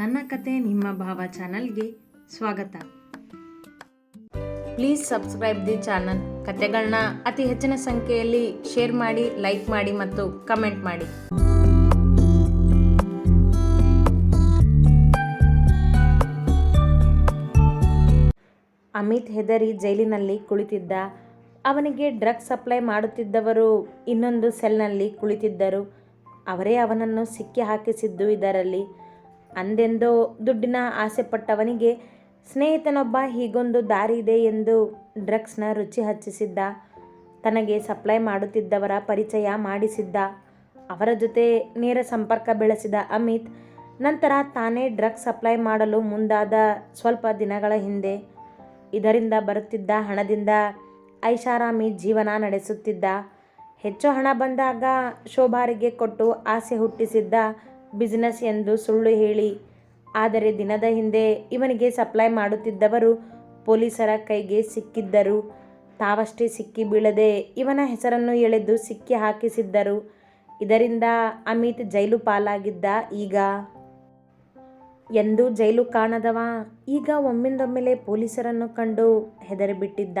ನನ್ನ ಕತೆ ನಿಮ್ಮ ಭಾವ ಚಾನಲ್ಗೆ ಸ್ವಾಗತ. Please subscribe the channel. ಕತೆಗಳನ್ನ ಅತಿ ಹೆಚ್ಚಿನ ಸಂಖ್ಯೆಯಲ್ಲಿ ಶೇರ್ ಮಾಡಿ, ಲೈಕ್ ಮಾಡಿ ಮತ್ತು ಕಮೆಂಟ್ ಮಾಡಿ. ಅಮಿತ್ ಹೆದರಿ ಜೈಲಿನಲ್ಲಿ ಕುಳಿತಿದ್ದ. ಅವನಿಗೆ ಡ್ರಗ್ ಸಪ್ಲೈ ಮಾಡುತ್ತಿದ್ದವರು ಇನ್ನೊಂದು ಸೆಲ್ನಲ್ಲಿ ಕುಳಿತಿದ್ದರು. ಅವರೇ ಅವನನ್ನು ಸಿಕ್ಕಿ ಹಾಕಿಸಿದ್ದು ಇದರಲ್ಲಿ. ಅಂದೆಂದೋ ದುಡ್ಡಿನ ಆಸೆಪಟ್ಟವನಿಗೆ ಸ್ನೇಹಿತನೊಬ್ಬ ಹೀಗೊಂದು ದಾರಿ ಇದೆ ಎಂದು ಡ್ರಗ್ಸ್ನ ರುಚಿ ಹಚ್ಚಿಸಿದ್ದ. ತನಗೆ ಸಪ್ಲೈ ಮಾಡುತ್ತಿದ್ದವರ ಪರಿಚಯ ಮಾಡಿಸಿದ್ದ. ಅವರ ಜೊತೆ ನೇರ ಸಂಪರ್ಕ ಬೆಳೆಸಿದ ಅಮಿತ್ ನಂತರ ತಾನೇ ಡ್ರಗ್ಸ್ ಸಪ್ಲೈ ಮಾಡಲು ಮುಂದಾದ ಸ್ವಲ್ಪ ದಿನಗಳ ಹಿಂದೆ. ಇದರಿಂದ ಬರುತ್ತಿದ್ದ ಹಣದಿಂದ ಐಷಾರಾಮಿ ಜೀವನ ನಡೆಸುತ್ತಿದ್ದ. ಹೆಚ್ಚು ಹಣ ಬಂದಾಗ ಶೋಭಾರಿಗೆ ಕೊಟ್ಟು ಆಸೆ ಹುಟ್ಟಿಸಿದ್ದ ಬಿಸಿನೆಸ್ ಎಂದು ಸುಳ್ಳು ಹೇಳಿ. ಆದರೆ ದಿನದ ಹಿಂದೆ ಇವನಿಗೆ ಸಪ್ಲೈ ಮಾಡುತ್ತಿದ್ದವರು ಪೊಲೀಸರ ಕೈಗೆ ಸಿಕ್ಕಿದ್ದರು. ತಾವಷ್ಟೇ ಸಿಕ್ಕಿ ಬೀಳದೆ ಇವನ ಹೆಸರನ್ನು ಎಳೆದು ಸಿಕ್ಕಿ ಹಾಕಿಸಿದ್ದರು. ಇದರಿಂದ ಅಮಿತ್ ಜೈಲು ಪಾಲಾಗಿದ್ದ ಈಗ. ಎಂದು ಜೈಲು ಕಾಣದವ. ಈಗ ಒಮ್ಮಿಂದೊಮ್ಮೆಲೆ ಪೊಲೀಸರನ್ನು ಕಂಡು ಹೆದರಿಬಿಟ್ಟಿದ್ದ.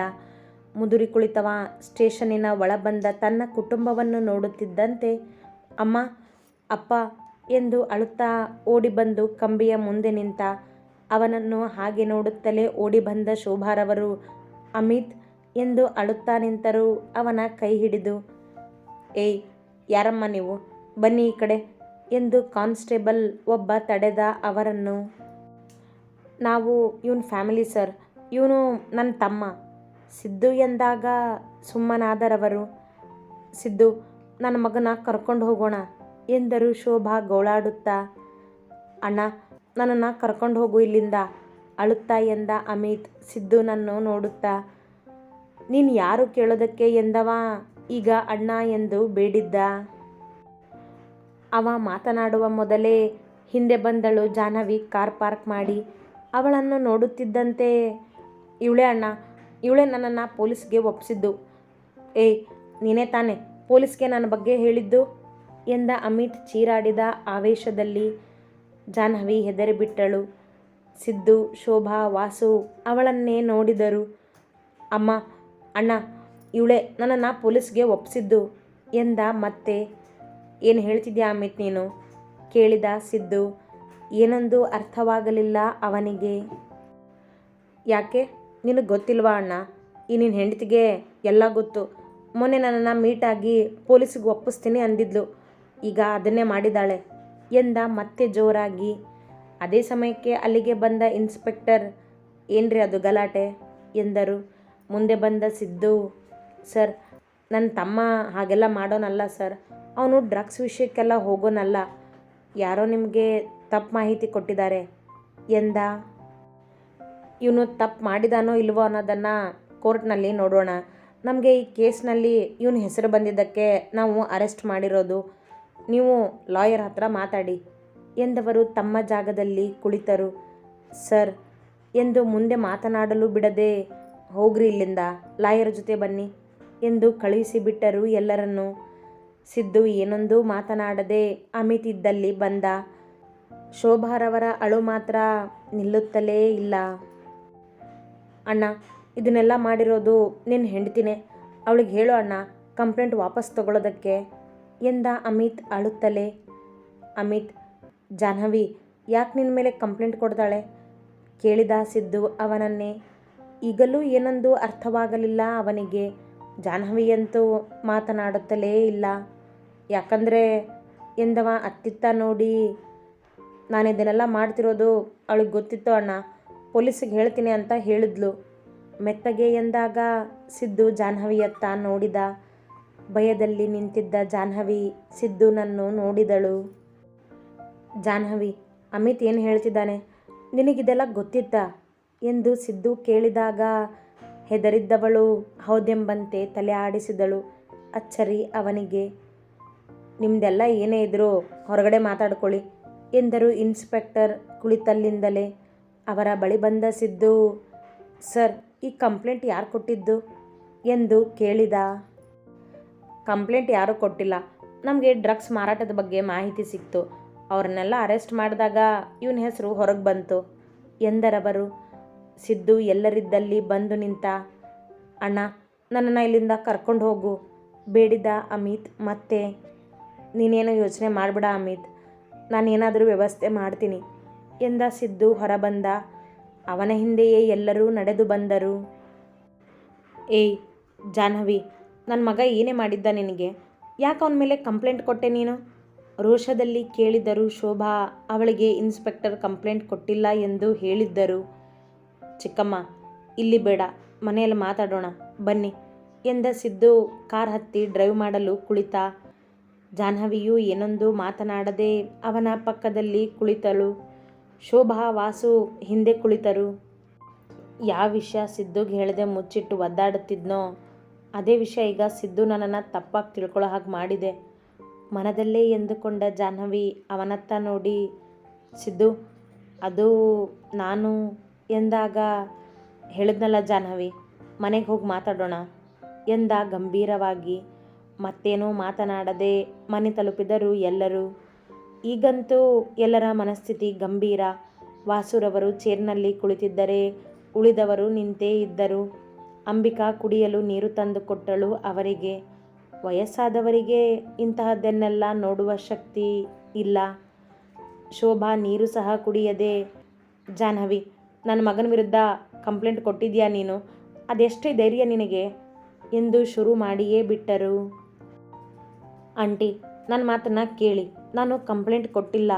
ಮುದುರಿ ಕುಳಿತವ. ಸ್ಟೇಷನಿನ ಒಳಬಂದ ತನ್ನ ಕುಟುಂಬವನ್ನು ನೋಡುತ್ತಿದ್ದಂತೆ, ಅಮ್ಮ, ಅಪ್ಪ ಎಂದು ಅಳುತ್ತಾ ಓಡಿ ಬಂದು ಕಂಬಿಯ ಮುಂದೆ ನಿಂತ ಅವನನ್ನು ಹಾಗೆ ನೋಡುತ್ತಲೇ ಓಡಿ ಬಂದ ಶೋಭಾರವರು, ಅಮಿತ್ ಎಂದು ಅಳುತ್ತಾ ನಿಂತರು ಅವನ ಕೈ ಹಿಡಿದು, ಏಯ್, ಯಾರಮ್ಮ ನೀವು? ಬನ್ನಿ ಈ ಕಡೆ ಎಂದು ಕಾನ್ಸ್ಟೇಬಲ್ ಒಬ್ಬ ತಡೆದ ಅವರನ್ನು, ನಾವು ಇವನ್ ಫ್ಯಾಮಿಲಿ ಸರ್, ಇವನು ನನ್ನ ತಮ್ಮ. ಸಿದ್ದು ಎಂದಾಗ ಸುಮ್ಮನಾದರವರು. ಸಿದ್ದು, ನನ್ನ ಮಗನ ಕರ್ಕೊಂಡು ಹೋಗೋಣ. ಎಂದರು ಶೋಭಾ ಗೋಳಾಡುತ್ತಾ, ಅಣ್ಣ, ನನ್ನನ್ನು ಕರ್ಕೊಂಡು ಹೋಗು ಇಲ್ಲಿಂದ, ಅಳುತ್ತಾ ಎಂದ ಅಮಿತ್ ಸಿದ್ದು ಸಿದ್ದುನನ್ನು ನೋಡುತ್ತಾ, ನೀನು ಯಾರು ಕೇಳೋದಕ್ಕೆ ಎಂದವ? ಈಗ ಅಣ್ಣ ಎಂದು ಬೇಡಿದ್ದ. ಅವ ಮಾತನಾಡುವ ಮೊದಲೇ ಹಿಂದೆ ಬಂದಳು ಜಾಹ್ನವಿ ಕಾರ್ ಪಾರ್ಕ್ ಮಾಡಿ, ಅವಳನ್ನು ನೋಡುತ್ತಿದ್ದಂತೆ. ಇವಳೇ ಅಣ್ಣ, ಇವಳೇ ನನ್ನನ್ನು ಪೊಲೀಸ್ಗೆ ಒಪ್ಪಿಸಿದ್ದು ಏಯ್, ನೀನೇ ತಾನೆ, ಪೊಲೀಸ್ಗೆ ನನ್ನ ಬಗ್ಗೆ ಹೇಳಿದ್ದು? ಎಂದ ಅಮಿತ್ ಚೀರಾಡಿದ ಆವೇಶದಲ್ಲಿ ಜಾಹ್ನವಿ ಹೆದರಿಬಿಟ್ಟಳು. ಸಿದ್ದು, ಶೋಭಾ, ವಾಸು ಅವಳನ್ನೇ ನೋಡಿದರು. ಅಮ್ಮ, ಅಣ್ಣ, ಇವಳೆ ನನ್ನನ್ನು ಪೊಲೀಸ್ಗೆ ಒಪ್ಪಿಸಿದ್ದು ಎಂದ ಮತ್ತೆ, ಏನು ಹೇಳ್ತಿದ್ಯಾ ಅಮಿತ್ ನೀನು? ಕೇಳಿದ ಸಿದ್ದು, ಏನೊಂದು ಅರ್ಥವಾಗಲಿಲ್ಲ ಅವನಿಗೆ. ಯಾಕೆ? ನಿನಗೆ ಗೊತ್ತಿಲ್ವಾ ಅಣ್ಣ? ಈ ನಿನ್ನ ಹೆಂಡತಿಗೆ ಎಲ್ಲ ಗೊತ್ತು. ಮೊನ್ನೆ ನನ್ನನ್ನು ಮೀಟಾಗಿ ಪೊಲೀಸಿಗೆ ಒಪ್ಪಿಸ್ತೀನಿ ಅಂದಿದ್ಲು. ಈಗ ಅದನ್ನೇ ಮಾಡಿದ್ದಾಳೆ ಎಂದ ಮತ್ತೆ ಜೋರಾಗಿ. ಅದೇ ಸಮಯಕ್ಕೆ ಅಲ್ಲಿಗೆ ಬಂದ ಇನ್ಸ್ಪೆಕ್ಟರ್, ಏನ್ರಿ ಅದು ಗಲಾಟೆ? ಎಂದರು. ಮುಂದೆ ಬಂದ ಸಿದ್ದು, ಸರ್ ನನ್ನ ತಮ್ಮ ಹಾಗೆಲ್ಲ ಮಾಡೋನಲ್ಲ ಸರ್. ಅವನು ಡ್ರಗ್ಸ್ ವಿಷಯಕ್ಕೆಲ್ಲ ಹೋಗೋನಲ್ಲ. ಯಾರೋ ನಿಮಗೆ ತಪ್ಪು ಮಾಹಿತಿ ಕೊಟ್ಟಿದ್ದಾರೆ. ಎಂದ, ಇವನು ತಪ್ಪು ಮಾಡಿದಾನೋ ಇಲ್ವೋ ಅನ್ನೋದನ್ನು ಕೋರ್ಟ್ನಲ್ಲಿ ನೋಡೋಣ. ನಮಗೆ ಈ ಕೇಸ್ನಲ್ಲಿ ಇವನ ಹೆಸರು ಬಂದಿದ್ದಕ್ಕೆ ನಾವು ಅರೆಸ್ಟ್ ಮಾಡಿರೋದು. ನೀವು ಲಾಯರ್ ಹತ್ರ ಮಾತಾಡಿ ಎಂದವರು ತಮ್ಮ ಜಾಗದಲ್ಲಿ ಕುಳಿತರು. ಸರ್, ಎಂದು ಮುಂದೆ ಮಾತನಾಡಲು ಬಿಡದೆ, ಹೋಗ್ರಿ ಇಲ್ಲಿಂದ, ಲಾಯರ್ ಜೊತೆ ಬನ್ನಿ ಎಂದು ಕಳುಹಿಸಿಬಿಟ್ಟರು ಎಲ್ಲರನ್ನು. ಸಿದ್ದು ಏನೊಂದು ಮಾತನಾಡದೆ ಅಮಿತ್ ಇದ್ದಲ್ಲಿ ಬಂದ. ಶೋಭಾರವರ ಅಳು ಮಾತ್ರ ನಿಲ್ಲುತ್ತಲೇ ಇಲ್ಲ. ಅಣ್ಣ, ಇದನ್ನೆಲ್ಲ ಮಾಡಿರೋದು ನಿನ್ನ ಹೆಂಡ್ತಿನೇ. ಅವಳಿಗೆ ಹೇಳು ಅಣ್ಣ, ಕಂಪ್ಲೇಂಟ್ ವಾಪಸ್ ತಗೊಳ್ಳೋದಕ್ಕೆ. ಎಂದ ಅಮಿತ್ ಅಳುತ್ತಲೇ, ಅಮಿತ್, ಜಾಹ್ನವಿ, ಯಾಕೆ ನಿನ್ನ ಮೇಲೆ ಕಂಪ್ಲೇಂಟ್ ಕೊಡ್ತಾಳೆ ಕೇಳಿದ ಸಿದ್ದು ಅವನನ್ನೇ. ಈಗಲೂ ಏನೊಂದು ಅರ್ಥವಾಗಲಿಲ್ಲ ಅವನಿಗೆ. ಜಾಹ್ನವಿಯಂತೂ ಮಾತನಾಡುತ್ತಲೇ ಇಲ್ಲ. ಯಾಕಂದರೆ ಎಂದವ ಅತ್ತಿತ್ತ ನೋಡಿ ನಾನು ಇದನ್ನೆಲ್ಲ ಮಾಡ್ತಿರೋದು ಅವಳಿಗೆ ಗೊತ್ತಿತ್ತು ಅಣ್ಣ. ಪೊಲೀಸಿಗೆ ಹೇಳ್ತೀನಿ ಅಂತ ಹೇಳಿದ್ಲು. ಮೆತ್ತಗೆ ಎಂದಾಗ ಸಿದ್ದು ಜಾಹ್ನವಿಯತ್ತ ನೋಡಿದ. ಭಯದಲ್ಲಿ ನಿಂತಿದ್ದ ಜಾಹ್ನವಿ ಸಿದ್ದುನನ್ನು ನೋಡಿದಳು. ಜಾಹ್ನವಿ, ಅಮಿತ್ ಏನು ಹೇಳ್ತಿದ್ದಾನೆ? ನಿನಗಿದೆಲ್ಲ ಗೊತ್ತಿತ್ತಾ? ಎಂದು ಸಿದ್ದು ಕೇಳಿದಾಗ ಹೆದರಿದ್ದವಳು ಹೌದೆಂಬಂತೆ ತಲೆ ಆಡಿಸಿದಳು ಅಚ್ಚರಿ ಅವನಿಗೆ. ನಿಮ್ದೆಲ್ಲ ಏನೇ ಇದ್ರೂ ಹೊರಗಡೆ ಮಾತಾಡ್ಕೊಳ್ಳಿ ಎಂದರು ಇನ್ಸ್ಪೆಕ್ಟರ್ ಕುಳಿತಲ್ಲಿಂದಲೇ. ಅವರ ಬಳಿ ಬಂದ ಸಿದ್ದು, ಸರ್, ಈ ಕಂಪ್ಲೇಂಟ್ ಯಾರು ಕೊಟ್ಟಿದ್ದು? ಎಂದು ಕೇಳಿದ. ಕಂಪ್ಲೇಂಟ್ ಯಾರೂ ಕೊಟ್ಟಿಲ್ಲ. ನಮಗೆ ಡ್ರಗ್ಸ್ ಮಾರಾಟದ ಬಗ್ಗೆ ಮಾಹಿತಿ ಸಿಕ್ತು. ಅವ್ರನ್ನೆಲ್ಲ ಅರೆಸ್ಟ್ ಮಾಡಿದಾಗ ಇವನ ಹೆಸರು ಹೊರಗೆ ಬಂತು. ಎಂದರವರು ಸಿದ್ದು ಎಲ್ಲರಿದ್ದಲ್ಲಿ ಬಂದು ನಿಂತ. ಅಣ್ಣ, ನನ್ನನ್ನು ಇಲ್ಲಿಂದ ಕರ್ಕೊಂಡು ಹೋಗು. ಬೇಡಿದ ಅಮಿತ್ ಮತ್ತೆ ನೀನೇನು ಯೋಚನೆ ಮಾಡಬೇಡ ಅಮಿತ್. ನಾನೇನಾದರೂ ವ್ಯವಸ್ಥೆ ಮಾಡ್ತೀನಿ ಎಂದ ಸಿದ್ದು ಹೊರಬಂದ. ಅವನ ಹಿಂದೆಯೇ ಎಲ್ಲರೂ ನಡೆದು ಬಂದರು. ಏಯ್, ಜಾಹ್ನವಿ ನನ್ನ ಮಗ ಏನೇ ಮಾಡಿದ್ದ ನಿನಗೆ? ಯಾಕೆ ಅವನ ಮೇಲೆ ಕಂಪ್ಲೇಂಟ್ ಕೊಟ್ಟೆ ನೀನು? ರೋಷದಲ್ಲಿ ಕೇಳಿದರು ಶೋಭಾ ಅವಳಿಗೆ ಇನ್ಸ್ಪೆಕ್ಟರ್ ಕಂಪ್ಲೇಂಟ್ ಕೊಟ್ಟಿಲ್ಲ ಎಂದು ಹೇಳಿದ್ದರು. ಚಿಕ್ಕಮ್ಮ, ಇಲ್ಲಿ ಬೇಡ, ಮನೆಯಲ್ಲಿ ಮಾತಾಡೋಣ, ಬನ್ನಿ ಎಂದ ಸಿದ್ದು ಕಾರ್ ಹತ್ತಿ ಡ್ರೈವ್ ಮಾಡಲು ಕುಳಿತ. ಜಾಹ್ನವಿಯು ಏನೊಂದು ಮಾತನಾಡದೆ ಅವನ ಪಕ್ಕದಲ್ಲಿ ಕುಳಿತಳು. ಶೋಭಾ ವಾಸು ಹಿಂದೆ ಕುಳಿತರು. ಯಾವ ವಿಷಯ ಸಿದ್ದುಗೆ ಹೇಳದೆ ಮುಚ್ಚಿಟ್ಟು ಒದ್ದಾಡುತ್ತಿದ್ನೋ? ಅದೇ ವಿಷಯ ಈಗ ಸಿದ್ದು ನನ್ನನ್ನು ತಪ್ಪಾಗಿ ತಿಳ್ಕೊಳ್ಳೋ ಹಾಗೆ ಮಾಡಿದೆ. ಮನದಲ್ಲೇ ಎಂದುಕೊಂಡ ಜಾಹ್ನವಿ ಅವನತ್ತ ನೋಡಿ, ಸಿದ್ದು, ಅದು ನಾನು ಎಂದಾಗ ಹೇಳಿದ್ನಲ್ಲ ಜಾಹ್ನವಿ, ಮನೆಗೆ ಹೋಗಿ ಮಾತಾಡೋಣ, ಎಂದ ಗಂಭೀರವಾಗಿ. ಮತ್ತೇನೂ ಮಾತನಾಡದೆ ಮನೆ ತಲುಪಿದರು ಎಲ್ಲರೂ. ಈಗಂತೂ ಎಲ್ಲರ ಮನಸ್ಥಿತಿ ಗಂಭೀರ. ವಾಸುರವರು ಚೇರ್ನಲ್ಲಿ ಕುಳಿತಿದ್ದರೆ ಉಳಿದವರು ನಿಂತೇ ಇದ್ದರು. ಅಂಬಿಕಾ ಕುಡಿಯಲು ನೀರು ತಂದು ಕೊಟ್ಟಳು ಅವರಿಗೆ, ವಯಸ್ಸಾದವರಿಗೆ ಇಂತಹದ್ದನ್ನೆಲ್ಲ ನೋಡುವ ಶಕ್ತಿ ಇಲ್ಲ. ಶೋಭಾ, ನೀರು ಸಹ ಕುಡಿಯದೆ. ಜಾಹ್ನವಿ, ನನ್ನ ಮಗನ ವಿರುದ್ಧ ಕಂಪ್ಲೇಂಟ್ ಕೊಟ್ಟಿದ್ಯಾ ನೀನು? ಅದೆಷ್ಟೇ ಧೈರ್ಯ ನಿನಗೆ ಎಂದು ಶುರು ಮಾಡಿಯೇ ಬಿಟ್ಟರು. ಆಂಟಿ ನನ್ನ ಮಾತನ್ನು ಕೇಳಿ. ನಾನು ಕಂಪ್ಲೇಂಟ್ ಕೊಟ್ಟಿಲ್ಲ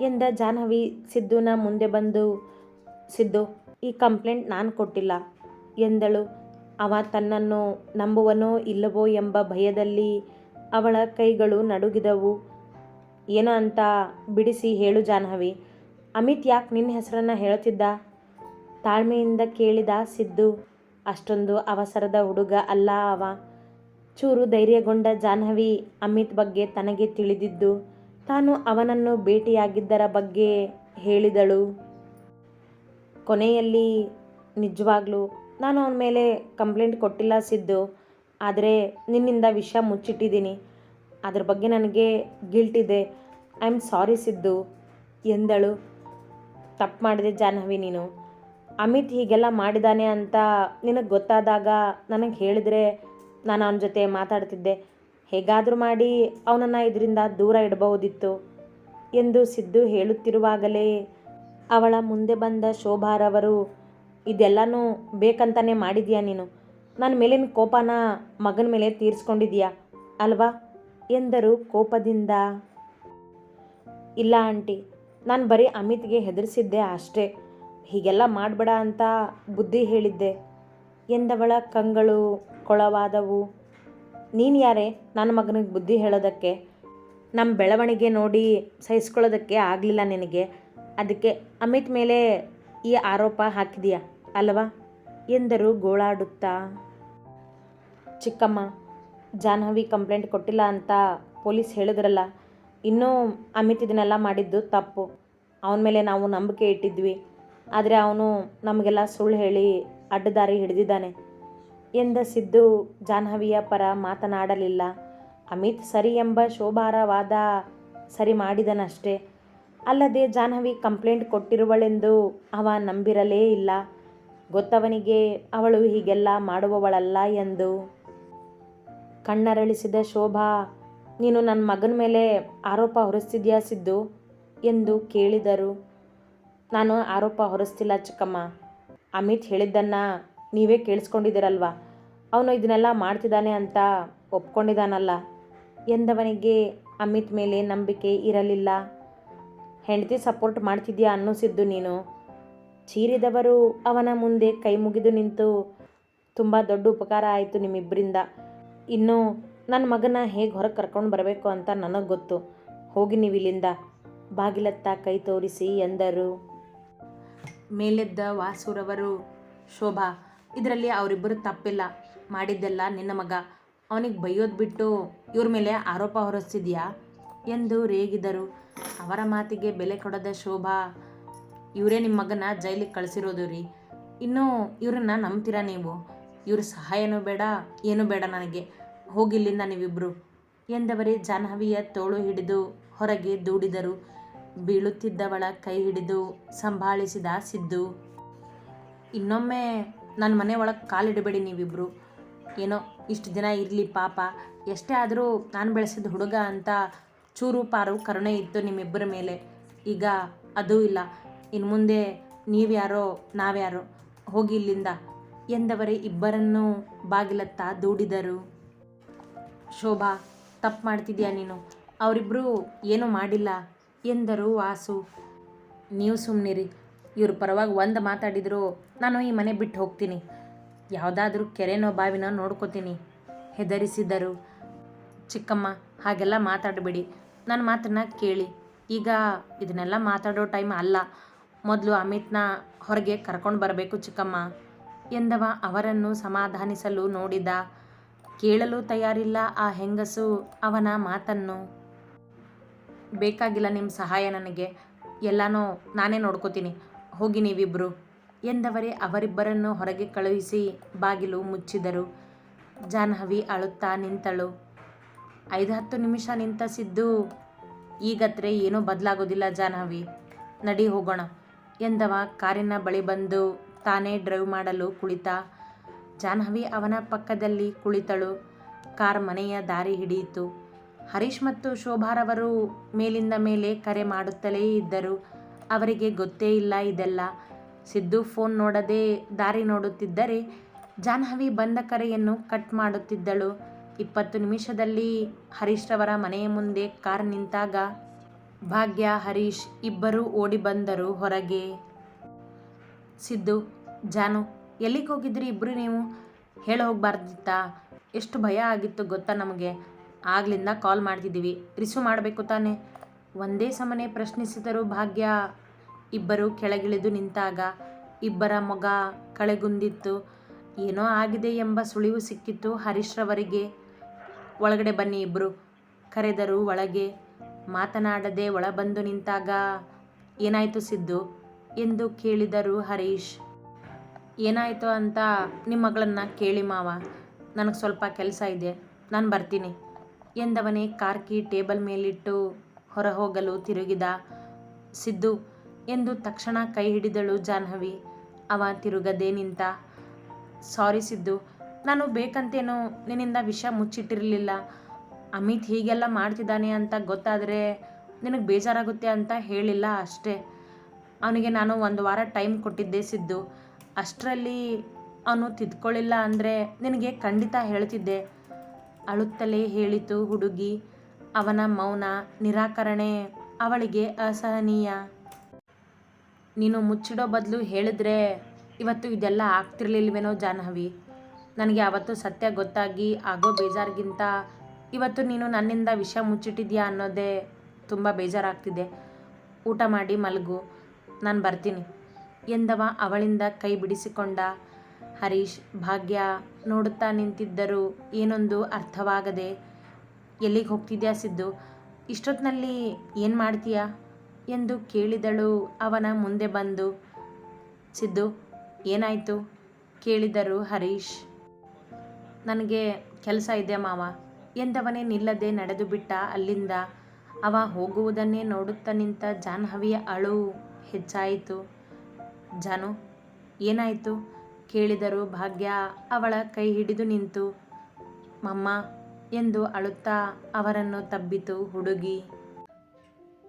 ಎಂದ ಜಾಹ್ನವಿ ಸಿದ್ದುನ ಮುಂದೆ ಬಂದು, ಸಿದ್ದು, ಈ ಕಂಪ್ಲೇಂಟ್ ನಾನು ಕೊಟ್ಟಿಲ್ಲ. ಎಂದಳು. ಅವ ತನ್ನನ್ನು ನಂಬುವನೋ ಇಲ್ಲವೋ ಎಂಬ ಭಯದಲ್ಲಿ ಅವಳ ಕೈಗಳು ನಡುಗಿದವು. ಏನೋ ಅಂತ ಬಿಡಿಸಿ ಹೇಳು ಜಾಹ್ನವಿ. ಅಮಿತ್ ಯಾಕೆ ನಿನ್ನ ಹೆಸರನ್ನು ಹೇಳುತ್ತಿದ್ದ ತಾಳ್ಮೆಯಿಂದ ಕೇಳಿದ ಸಿದ್ದು. ಅಷ್ಟೊಂದು ಅವಸರದ ಹುಡುಗ ಅಲ್ಲ ಅವ. ಚೂರು ಧೈರ್ಯಗೊಂಡ ಜಾಹ್ನವಿ ಅಮಿತ್ ಬಗ್ಗೆ ತನಗೆ ತಿಳಿದಿದ್ದು, ತಾನು ಅವನನ್ನು ಭೇಟಿಯಾಗಿದ್ದರ ಬಗ್ಗೆ ಹೇಳಿದಳು. ಕೊನೆಯಲ್ಲಿ ನಿಜವಾಗ್ಲೂ ನಾನು ಅವನ ಮೇಲೆ ಕಂಪ್ಲೇಂಟ್ ಕೊಟ್ಟಿಲ್ಲ ಸಿದ್ದು, ಆದರೆ ನಿನ್ನಿಂದ ವಿಷಯ ಮುಚ್ಚಿಟ್ಟಿದ್ದೀನಿ. ಅದ್ರ ಬಗ್ಗೆ ನನಗೆ ಗಿಲ್ಟ್ ಇದೆ. ಐ ಆಮ್ ಸಾರಿ ಸಿದ್ದು, ಎಂದಳು. ತಪ್ಪು ಮಾಡಿದೆ ಜಾಹ್ನವಿ ನೀನು. ಅಮಿತ್ ಹೀಗೆಲ್ಲ ಮಾಡಿದ್ದಾನೆ ಅಂತ ನಿನಗೆ ಗೊತ್ತಾದಾಗ ನನಗೆ ಹೇಳಿದರೆ ನಾನು ಅವನ ಜೊತೆ ಮಾತಾಡ್ತಿದ್ದೆ. ಹೇಗಾದರೂ ಮಾಡಿ ಅವನನ್ನು ಇದರಿಂದ ದೂರ ಇಡಬಹುದಿತ್ತು ಎಂದು ಸಿದ್ದು ಹೇಳುತ್ತಿರುವಾಗಲೇ ಅವಳ ಮುಂದೆ ಬಂದ ಶೋಭಾರವರು ಇದೆಲ್ಲನೂ ಬೇಕಂತಾನೆ ಮಾಡಿದ್ಯಾ ನೀನು? ನನ್ನ ಮೇಲಿನ ಕೋಪನ ಮಗನ ಮೇಲೆ ತೀರಿಸ್ಕೊಂಡಿದ್ಯಾ? ಅಲ್ವಾ? ಎಂದರು ಕೋಪದಿಂದ. ಇಲ್ಲ ಆಂಟಿ, ನಾನು ಬರೀ ಅಮಿತ್ಗೆ ಹೆದರಿಸಿದ್ದೆ ಅಷ್ಟೇ. ಹೀಗೆಲ್ಲ ಮಾಡಬೇಡ ಅಂತ ಬುದ್ಧಿ ಹೇಳಿದ್ದೆ. ಎಂದವಳ ಕಂಗಳು ಕೊಳವಾದವು. ನೀನು ಯಾರೇ? ನನ್ನ ಮಗನಿಗೆ ಬುದ್ಧಿ ಹೇಳೋದಕ್ಕೆ. ನಮ್ಮ ಬೆಳವಣಿಗೆ ನೋಡಿ ಸಹಿಸ್ಕೊಳ್ಳೋದಕ್ಕೆ ಆಗಲಿಲ್ಲ ನಿನಗೆ. ಅದಕ್ಕೆ ಅಮಿತ್ ಮೇಲೆ ಈ ಆರೋಪ ಹಾಕಿದೀಯಾ? ಅಲ್ವಾ? ಎಂದರು ಗೋಳಾಡುತ್ತಾ. ಚಿಕ್ಕಮ್ಮ, ಜಾಹ್ನವಿ ಕಂಪ್ಲೇಂಟ್ ಕೊಟ್ಟಿಲ್ಲ ಅಂತ ಪೊಲೀಸ್ ಹೇಳಿದ್ರಲ್ಲ, ಇನ್ನೂ ಅಮಿತ್ ಇದನ್ನೆಲ್ಲ ಮಾಡಿದ್ದು ತಪ್ಪು. ಅವನ ಮೇಲೆ ನಾವು ನಂಬಿಕೆ ಇಟ್ಟಿದ್ವಿ. ಆದರೆ ಅವನು ನಮಗೆಲ್ಲ ಸುಳ್ಳು ಹೇಳಿ ಅಡ್ಡದಾರಿ ಹಿಡಿದಿದ್ದಾನೆ ಎಂದ ಸಿದ್ದು ಜಾಹ್ನವಿಯ ಪರ ಮಾತನಾಡಲಿಲ್ಲ. ಅಮಿತ್ ಸರಿ ಎಂಬ ಶೋಭಾರವಾದ ಸರಿ ಮಾಡಿದನಷ್ಟೇ. ಅಲ್ಲದೆ ಜಾಹ್ನವಿ ಕಂಪ್ಲೇಂಟ್ ಕೊಟ್ಟಿರುವಳೆಂದು ಅವ ನಂಬಿರಲೇ ಇಲ್ಲ. ಗೊತ್ತವನಿಗೆ ಅವಳು ಹೀಗೆಲ್ಲ ಮಾಡುವವಳಲ್ಲ ಎಂದು. ಕಣ್ಣರಳಿಸಿದ ಶೋಭಾ, ನೀನು ನನ್ನ ಮಗನ ಮೇಲೆ ಆರೋಪ ಹೊರಿಸ್ತಿದ್ಯಾ ಸಿದ್ದು? ಎಂದು ಕೇಳಿದರು. ನಾನು ಆರೋಪ ಹೊರಿಸ್ತಿಲ್ಲ ಚಿಕ್ಕಮ್ಮ. ಅಮಿತ್ ಹೇಳಿದ್ದನ್ನು ನೀವೇ ಕೇಳಿಸ್ಕೊಂಡಿದ್ದೀರಲ್ವ? ಅವನು ಇದನ್ನೆಲ್ಲ ಮಾಡ್ತಿದ್ದಾನೆ ಅಂತ ಒಪ್ಕೊಂಡಿದ್ದಾನಲ್ಲ. ಎಂದವನಿಗೆ ಅಮಿತ್ ಮೇಲೆ ನಂಬಿಕೆ ಇರಲಿಲ್ಲ. ಹೆಂಡತಿ ಸಪೋರ್ಟ್ ಮಾಡ್ತಿದ್ಯಾ ಅನ್ನಿಸಿದ್ದು ನೀನು? ಚೀರಿದವರು ಅವನ ಮುಂದೆ ಕೈ ಮುಗಿದು ನಿಂತು, ತುಂಬ ದೊಡ್ಡ ಉಪಕಾರ ಆಯಿತು ನಿಮ್ಮಿಬ್ಬರಿಂದ ಇನ್ನು ನನ್ನ ಮಗನ ಹೇಗೆ ಹೊರಗೆ ಕರ್ಕೊಂಡು ಬರಬೇಕು ಅಂತ ನನಗೆ ಗೊತ್ತು. ಹೋಗಿ ನೀವು ಇಲ್ಲಿಂದ ಬಾಗಿಲತ್ತ ಕೈ ತೋರಿಸಿ ಎಂದರು. ಮೇಲೆದ್ದ ವಾಸುರವರು, ಶೋಭಾ, ಇದರಲ್ಲಿ ಅವರಿಬ್ಬರು ತಪ್ಪಿಲ್ಲ. ಮಾಡಿದ್ದೆಲ್ಲ ನಿನ್ನ ಮಗ. ಅವನಿಗೆ ಬೈಯೋದು ಬಿಟ್ಟು ಇವ್ರ ಮೇಲೆ ಆರೋಪ ಹೊರಿಸ್ತಿದ್ಯಾ? ಎಂದು ರೇಗಿದರು. ಅವರ ಮಾತಿಗೆ ಬೆಲೆ ಕೊಡದ ಶೋಭಾ ಇವರೇ ನಿಮ್ಮ ಮಗನ ಜೈಲಿಗೆ ಕಳಿಸಿರೋದು ರೀ. ಇನ್ನೂ ಇವ್ರನ್ನ ನಂಬ್ತೀರಾ ನೀವು? ಇವ್ರ ಸಹಾಯನೂ ಬೇಡ, ಏನೂ ಬೇಡ ನನಗೆ. ಹೋಗಿಲ್ಲಿಂದ ನೀವಿಬ್ಬರು ಎಂದವರೇ ಜಾಹ್ನವಿಯ ತೋಳು ಹಿಡಿದು ಹೊರಗೆ ದೂಡಿದರು. ಬೀಳುತ್ತಿದ್ದವಳ ಕೈ ಹಿಡಿದು ಸಂಭಾಳಿಸಿದ ಸಿದ್ದು. ಇನ್ನೊಮ್ಮೆ ನನ್ನ ಮನೆ ಒಳಗೆ ಕಾಲಿಡಬೇಡಿ ನೀವಿಬ್ಬರು ಏನೋ ಇಷ್ಟು ದಿನ ಇರಲಿ ಪಾಪ. ಎಷ್ಟೇ ಆದರೂ ನಾನು ಬೆಳೆಸಿದ ಹುಡುಗ ಅಂತ ಚೂರು ಪಾರು ಕರುಣೆ ಇತ್ತು ನಿಮ್ಮಿಬ್ಬರ ಮೇಲೆ. ಈಗ ಅದೂ ಇಲ್ಲ. ಇನ್ನು ಮುಂದೆ ನೀವ್ಯಾರೋ, ನಾವ್ಯಾರೋ, ಹೋಗಿ ಇಲ್ಲಿಂದ ಎಂದವರೇ ಇಬ್ಬರನ್ನೂ ಬಾಗಿಲತ್ತ ದೂಡಿದರು. ಶೋಭಾ, ತಪ್ಪು ಮಾಡ್ತಿದ್ಯಾ ನೀನು? ಅವರಿಬ್ಬರು ಏನೂ ಮಾಡಿಲ್ಲ ಎಂದರು ವಾಸು. ನೀವು ಸುಮ್ಮನಿರಿ ಇವ್ರ ಪರವಾಗಿ ಒಂದು ಮಾತಾಡಿದ್ರು ನಾನು ಈ ಮನೆ ಬಿಟ್ಟು ಹೋಗ್ತೀನಿ. ಯಾವುದಾದ್ರೂ ಕೆರೆನೋ ಬಾವಿನೋ ನೋಡ್ಕೋತೀನಿ, ಹೆದರಿಸಿದರು. ಚಿಕ್ಕಮ್ಮ, ಹಾಗೆಲ್ಲ ಮಾತಾಡಬೇಡಿ. ನನ್ನ ಮಾತನ್ನ ಕೇಳಿ. ಈಗ ಇದನ್ನೆಲ್ಲ ಮಾತಾಡೋ ಟೈಮ್ ಅಲ್ಲ. ಮೊದಲು ಅಮಿತ್ನ ಹೊರಗೆ ಕರ್ಕೊಂಡು ಬರಬೇಕು ಚಿಕ್ಕಮ್ಮ ಎಂದವ ಅವರನ್ನು ಸಮಾಧಾನಿಸಲು ನೋಡಿದ. ಕೇಳಲು ತಯಾರಿಲ್ಲ ಆ ಹೆಂಗಸು ಅವನ ಮಾತನ್ನು. ಬೇಕಾಗಿಲ್ಲ ನಿಮ್ಮ ಸಹಾಯ ನನಗೆ. ಎಲ್ಲನೂ ನಾನೇ ನೋಡ್ಕೋತೀನಿ. ಹೋಗಿ ನೀವಿಬ್ಬರು ಎಂದವರೇ ಅವರಿಬ್ಬರನ್ನು ಹೊರಗೆ ಕಳುಹಿಸಿ ಬಾಗಿಲು ಮುಚ್ಚಿದರು. ಜಾಹ್ನವಿ ಅಳುತ್ತಾ ನಿಂತಳು. ಐದು ಹತ್ತು ನಿಮಿಷ ನಿಂತ ಸಿದ್ದು, ಈಗತ್ರೆ ಏನೂ ಬದಲಾಗೋದಿಲ್ಲ ಜಾನ್ಹವಿ ನಡಿ ಹೋಗೋಣ. ಎಂದವ ಕಾರಿನ ಬಳಿ ಬಂದು ತಾನೇ ಡ್ರೈವ್ ಮಾಡಲು ಕುಳಿತ. ಜಾಹ್ನವಿ ಅವನ ಪಕ್ಕದಲ್ಲಿ ಕುಳಿತಳು. ಕಾರ್ ಮನೆಯ ದಾರಿ ಹಿಡಿಯಿತು. ಹರೀಶ್ ಮತ್ತು ಶೋಭಾರವರು ಮೇಲಿಂದ ಮೇಲೆ ಕರೆ ಮಾಡುತ್ತಲೇ ಇದ್ದರು. ಅವರಿಗೆ ಗೊತ್ತೇ ಇಲ್ಲ ಇದೆಲ್ಲ. ಸಿದ್ದು ಫೋನ್ ನೋಡದೆ ದಾರಿ ನೋಡುತ್ತಿದ್ದರೆ ಜಾಹ್ನವಿ ಬಂದ ಕರೆಯನ್ನು ಕಟ್ ಮಾಡುತ್ತಿದ್ದಳು. ಇಪ್ಪತ್ತು ನಿಮಿಷದಲ್ಲಿ ಹರೀಶ್ ರವರ ಮನೆಯ ಮುಂದೆ ಕಾರ್ ನಿಂತಾಗ ಭಾಗ್ಯ, ಹರೀಶ್ ಇಬ್ಬರೂ ಓಡಿ ಬಂದರು ಹೊರಗೆ. ಸಿದ್ದು, ಜಾನು, ಎಲ್ಲಿಗೆ ಹೋಗಿದ್ರಿ ಇಬ್ಬರು ನೀವು? ಹೇಳಿ ಹೋಗಬಾರ್ದಿತ್ತಾ. ಎಷ್ಟು ಭಯ ಆಗಿತ್ತು ಗೊತ್ತಾ ನಮಗೆ? ಆಗ್ಲಿಂದ ಕಾಲ್ ಮಾಡ್ತಿದ್ದೀವಿ. ರಿಸೀವ್ ಮಾಡಬೇಕು ತಾನೆ? ಒಂದೇ ಸಮನೆ ಪ್ರಶ್ನಿಸಿದರು ಭಾಗ್ಯ. ಇಬ್ಬರು ಕೆಳಗಿಳಿದು ನಿಂತಾಗ ಇಬ್ಬರ ಮೊಗ ಕಳೆಗುಂದಿತ್ತು. ಏನೋ ಆಗಿದೆ ಎಂಬ ಸುಳಿವು ಸಿಕ್ಕಿತ್ತು ಹರೀಶ್ರವರಿಗೆ. ಒಳಗಡೆ ಬನ್ನಿ ಇಬ್ಬರು ಕರೆದರು ಒಳಗೆ. ಮಾತನಾಡದೆ ಒಳಬಂದು ನಿಂತಾಗ, ಏನಾಯಿತು ಸಿದ್ದು? ಎಂದು ಕೇಳಿದರು ಹರೀಶ್. ಏನಾಯಿತು ಅಂತ ನಿಮ್ಮ ಮಗಳನ್ನು ಕೇಳಿ ಮಾವ, ನನಗೆ ಸ್ವಲ್ಪ ಕೆಲಸ ಇದೆ, ನಾನು ಬರ್ತೀನಿ ಎಂದವನೇ ಕಾರ್ಕಿ ಟೇಬಲ್ ಮೇಲಿಟ್ಟು ಹೊರ ಹೋಗಲು ತಿರುಗಿದ. ಸಿದ್ದು ಎಂದು ತಕ್ಷಣ ಕೈ ಹಿಡಿದಳು ಜಾಹ್ನವಿ. ಅವ ತಿರುಗದೆ ನಿಂತ, ಸಾರಿ ಸಿದ್ದು, ನಾನು ಬೇಕಂತೇನೋ ನಿನ್ನಿಂದ ವಿಷ ಮುಚ್ಚಿಟ್ಟಿರಲಿಲ್ಲ. ಅಮಿತ್ ಹೀಗೆಲ್ಲ ಮಾಡ್ತಿದ್ದಾನೆ ಅಂತ ಗೊತ್ತಾದರೆ ನಿನಗೆ ಬೇಜಾರಾಗುತ್ತೆ ಅಂತ ಹೇಳಿಲ್ಲ ಅಷ್ಟೇ. ಅವನಿಗೆ ನಾನು ಒಂದು ವಾರ ಟೈಮ್ ಕೊಟ್ಟಿದ್ದೆ ಸಿದ್ದು. ಅಷ್ಟರಲ್ಲಿ ಅವನು ತಿದ್ಕೊಳ್ಳಿಲ್ಲ ಅಂದರೆ ನಿನಗೆ ಖಂಡಿತ ಹೇಳ್ತಿದ್ದೆ. ಅಳುತ್ತಲೇ ಹೇಳಿತು ಹುಡುಗಿ. ಅವನ ಮೌನ, ನಿರಾಕರಣೆ ಅವಳಿಗೆ ಅಸಹನೀಯ. ನೀನು ಮುಚ್ಚಿಡೋ ಬದಲು ಹೇಳಿದ್ರೆ ಇವತ್ತು ಇದೆಲ್ಲ ಆಗ್ತಿರ್ಲಿಲ್ವೇನೋ ಜಾಹ್ನವಿ. ನನಗೆ ಅವತ್ತು ಸತ್ಯ ಗೊತ್ತಾಗಿ ಆಗೋ ಬೇಜಾರಿಗಿಂತ ಇವತ್ತು ನೀನು ನನ್ನಿಂದ ವಿಷಯ ಮುಚ್ಚಿಟ್ಟಿದ್ಯಾ ಅನ್ನೋದೇ ತುಂಬ ಬೇಜಾರಾಗ್ತಿದೆ. ಊಟ ಮಾಡಿ ಮಲಗು, ನಾನು ಬರ್ತೀನಿ. ಎಂದವ ಅವಳಿಂದ ಕೈ ಬಿಡಿಸಿಕೊಂಡ ಹರೀಶ್ ಭಾಗ್ಯ ನೋಡುತ್ತಾ ನಿಂತಿದ್ದರು ಏನೊಂದು ಅರ್ಥವಾಗದೆ, ಎಲ್ಲಿಗೆ ಹೋಗ್ತಿದ್ಯಾ ಸಿದ್ದು? ಇಷ್ಟೊತ್ತಿನಲ್ಲಿ ಏನು ಮಾಡ್ತೀಯಾ? ಎಂದು ಕೇಳಿದಳು ಅವನ ಮುಂದೆ ಬಂದು, ಸಿದ್ದು, ಏನಾಯಿತು? ಕೇಳಿದರು ಹರೀಶ್. ನನಗೆ ಕೆಲಸ ಇದೆ ಮಾವ. ಎಂದವನೇ ನಿಲ್ಲದೆ ನಡೆದು ಬಿಟ್ಟ ಅಲ್ಲಿಂದ ಅವ ಹೋಗುವುದನ್ನೇ ನೋಡುತ್ತಾ ನಿಂತ ಜಾಹ್ನವಿಯ ಅಳು ಹೆಚ್ಚಾಯಿತು. ಜಾನು, ಏನಾಯಿತು? ಕೇಳಿದರು ಭಾಗ್ಯ ಅವಳ ಕೈ ಹಿಡಿದು ನಿಂತು, ಮಮ್ಮ, ಎಂದು ಅಳುತ್ತಾ ಅವರನ್ನು ತಬ್ಬಿತು ಹುಡುಗಿ.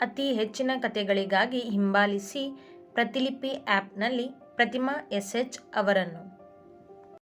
ಅತಿ ಹೆಚ್ಚಿನ ಕಥೆಗಳಿಗಾಗಿ ಹಿಂಬಾಲಿಸಿ ಪ್ರತಿಲಿಪಿ ಆ್ಯಪ್ನಲ್ಲಿ ಪ್ರತಿಮಾ ಎಸ್ ಎಚ್ ಅವರನ್ನು